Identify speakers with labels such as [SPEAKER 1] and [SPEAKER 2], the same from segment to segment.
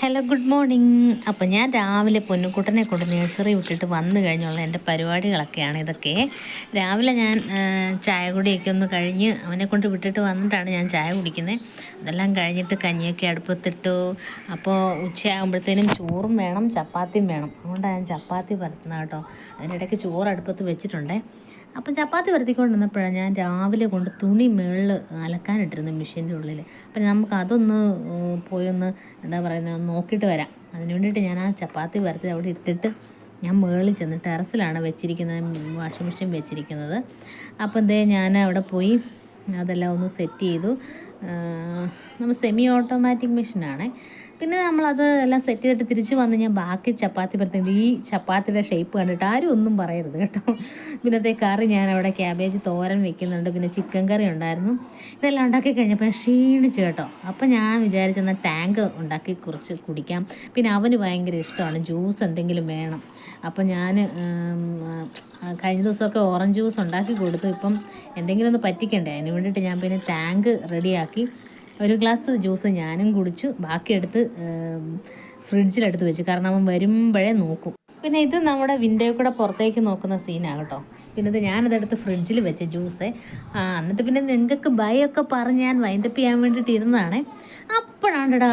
[SPEAKER 1] Hello good morning അപ്പോൾ ഞാൻ രാവിലെ പൊന്നുക്കുട്ടനെ കൊണ്ട് നഴ്സറി വിട്ടിട്ട് വന്നു കഴിഞ്ഞുള്ള. എന്റെ പരിപാടികളൊക്കെയാണ് ഇതൊക്കെ. രാവിലെ ഞാൻ ചായ കുടിയൊക്കെ ഒന്ന് കഴിഞ്ഞ് അവനെ കൊണ്ട് വിട്ടിട്ട് വന്നിട്ടാണ് ഞാൻ ചായ കുടിക്കുന്നത് അതെല്ലാം കഴിഞ്ഞിട്ട് കഞ്ഞിയൊക്കെ അടുപ്പത്തിട്ടു. അപ്പോൾ ഉച്ചയാകുമ്പോഴത്തേനും ചോറും വേണം ചപ്പാത്തിയും വേണം. അതുകൊണ്ടാണ് ഞാൻ ചപ്പാത്തി പരത്തുന്നത് കേട്ടോ. അതിനിടയ്ക്ക് ചോറ് അടുപ്പത്ത് വെച്ചിട്ടുണ്ടേ. അപ്പം ചപ്പാത്തി വരുത്തിക്കൊണ്ടിരുന്നപ്പോഴാണ് ഞാൻ രാവിലെ കൊണ്ട് തുണി മേളിൽ അലക്കാനിട്ടിരുന്നു മെഷീന്റെ ഉള്ളിൽ അപ്പം നമുക്ക് അതൊന്ന് പോയൊന്ന് എന്താ പറയുന്നത് നോക്കിയിട്ട് വരാം. അതിന് വേണ്ടിയിട്ട് ഞാൻ ആ ചപ്പാത്തി വരത്തി അവിടെ ഇട്ടിട്ട് ഞാൻ മേളിൽ ചെന്ന് ടെറസിലാണ് വെച്ചിരിക്കുന്നത് വാഷിംഗ് മെഷീൻ വെച്ചിരിക്കുന്നത്. അപ്പം ദേ ഞാൻ അവിടെ പോയി അതെല്ലാം ഒന്ന് സെറ്റ് ചെയ്തു. നമ്മൾ സെമി ഓട്ടോമാറ്റിക് മെഷീനാണ്. പിന്നെ നമ്മളത് എല്ലാം സെറ്റ് ചെയ്തിട്ട് തിരിച്ച് വന്ന് ഞാൻ ബാക്കി ചപ്പാത്തി പരത്തുന്നത് ഈ ചപ്പാത്തിയുടെ ഷേപ്പ് കണ്ടിട്ട് ആരും ഒന്നും പറയരുത് കേട്ടോ. പിന്നത്തെ കറി ഞാൻ അവിടെ ക്യാബേജ് തോരൻ വെക്കുന്നുണ്ട്. പിന്നെ ചിക്കൻ കറി ഉണ്ടായിരുന്നു. ഇതെല്ലാം ഉണ്ടാക്കി കഴിഞ്ഞപ്പോൾ ക്ഷീണിച്ചു കേട്ടോ. അപ്പം ഞാൻ വിചാരിച്ചെന്നാൽ ടാങ്ക് ഉണ്ടാക്കി കുറച്ച് കുടിക്കാം. പിന്നെ അവന് ഭയങ്കര ഇഷ്ടമാണ്. ജ്യൂസ് എന്തെങ്കിലും വേണം. അപ്പം ഞാൻ കഴിഞ്ഞ ദിവസമൊക്കെ ഓറഞ്ച് ജ്യൂസ് ഉണ്ടാക്കി കൊടുത്തു. ഇപ്പം എന്തെങ്കിലും ഒന്ന് പറ്റിക്കണ്ടേ? അതിന് വേണ്ടിയിട്ട് ഞാൻ പിന്നെ ടാങ്ക് റെഡിയാക്കി ഒരു ഗ്ലാസ് ജ്യൂസ് ഞാനും കുടിച്ചു. ബാക്കിയെടുത്ത് ഫ്രിഡ്ജിലെടുത്ത് വെച്ചു. കാരണം അവൻ വരുമ്പോഴേ നോക്കും. പിന്നെ ഇത് നമ്മുടെ വിൻഡോയിൽ കൂടെ പുറത്തേക്ക് നോക്കുന്ന സീനാണ് കേട്ടോ. പിന്നെ ഇത് ഞാനതെടുത്ത് ഫ്രിഡ്ജിൽ വെച്ച ജ്യൂസ് ആ എന്നിട്ട് പിന്നെ നിങ്ങൾക്ക് ബൈയൊക്കെ പറഞ്ഞ് ഞാൻ വൈൻഡപ്പ് ചെയ്യാൻ വേണ്ടിയിട്ട് ഇരുന്നതാണേ. അപ്പോഴാണ്ടടാ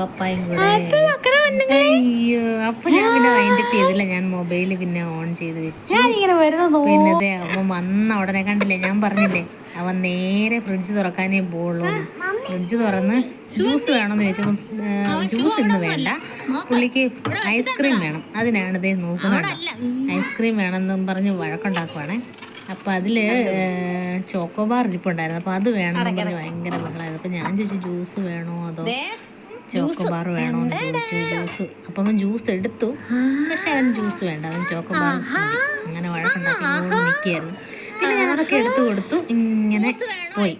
[SPEAKER 1] പപ്പായും കൂടെ. അയ്യോ അപ്പൊ ഞാൻ പിന്നെ വൈൻഡപ്പ് ചെയ്തില്ല ഞാൻ മൊബൈൽ പിന്നെ ഓൺ ചെയ്ത് വെച്ചു.
[SPEAKER 2] ഞാനിങ്ങനെ വരുന്നത്
[SPEAKER 1] പിന്നെ അവൻ വന്ന ഉടനെ കണ്ടില്ലേ ഞാൻ പറഞ്ഞില്ലേ അവൻ നേരെ ഫ്രിഡ്ജ് തുറക്കാനേ പോളൂ ഫ്രിഡ്ജ് തുറന്ന് ജ്യൂസ് വേണമെന്ന് ചോദിച്ചപ്പോൾ ജ്യൂസ് ഇന്ന് വേണ്ട. പുള്ളിക്ക് ഐസ്ക്രീം വേണം. അതിനാണ് ഇതേ നോക്കുന്നത് ഐസ്ക്രീം വേണമെന്നും പറഞ്ഞ് വഴക്കുണ്ടാക്കുവാണേ. അപ്പം അതിൽ ചോക്കോബാർ ഇരിപ്പുണ്ടായിരുന്നു. അപ്പോൾ അത് വേണമെന്ന് പറഞ്ഞ് ഭയങ്കര ബഹളമായിരുന്നു. അപ്പം ഞാൻ ചോദിച്ചു ജ്യൂസ് വേണോ അതോ? ചോക്കോബാർ വേണോ എന്ന് ചോദിച്ചു ജ്യൂസ് അപ്പം അവൻ ജ്യൂസ് എടുത്തു. പക്ഷെ അവൻ ജ്യൂസ് വേണ്ട അവൻ ചോക്കോബാർ. അങ്ങനെ വഴക്കുണ്ടാക്കി നിൽക്കുകയായിരുന്നു. പിന്നെ ഞാൻ അതൊക്കെ എടുത്തു കൊടുത്തു ഇങ്ങനെ പോയി.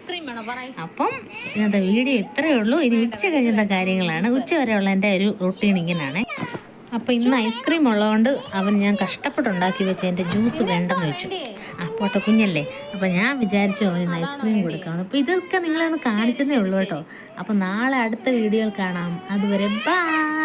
[SPEAKER 1] അപ്പം ഇന്നത്തെ വീഡിയോ ഇത്രയേ ഉള്ളൂ. ഇനി ഉച്ച കഴിഞ്ഞത്തെ കാര്യങ്ങളാണ്. ഉച്ച വരെയുള്ള എന്റെ ഒരു റൊട്ടീൻ ഇങ്ങനെയാണ് അപ്പോൾ ഇന്ന് ഐസ്ക്രീം ഉള്ളതുകൊണ്ട് അവൻ ഞാൻ കഷ്ടപ്പെട്ടുണ്ടാക്കി വെച്ച എന്റെ ജ്യൂസ് വേണ്ടെന്ന് വെച്ചു. ആ കുഞ്ഞല്ലേ. അപ്പോൾ ഞാൻ വിചാരിച്ചു അവന് ഐസ്ക്രീം കൊടുക്കാമെന്ന് അപ്പോൾ ഇതൊക്കെ നിങ്ങളൊന്ന് കാണിച്ചതേ ഉള്ളൂ കേട്ടോ. അപ്പോൾ നാളെ അടുത്ത വീഡിയോയിൽ കാണാം. അതുവരെ ബൈ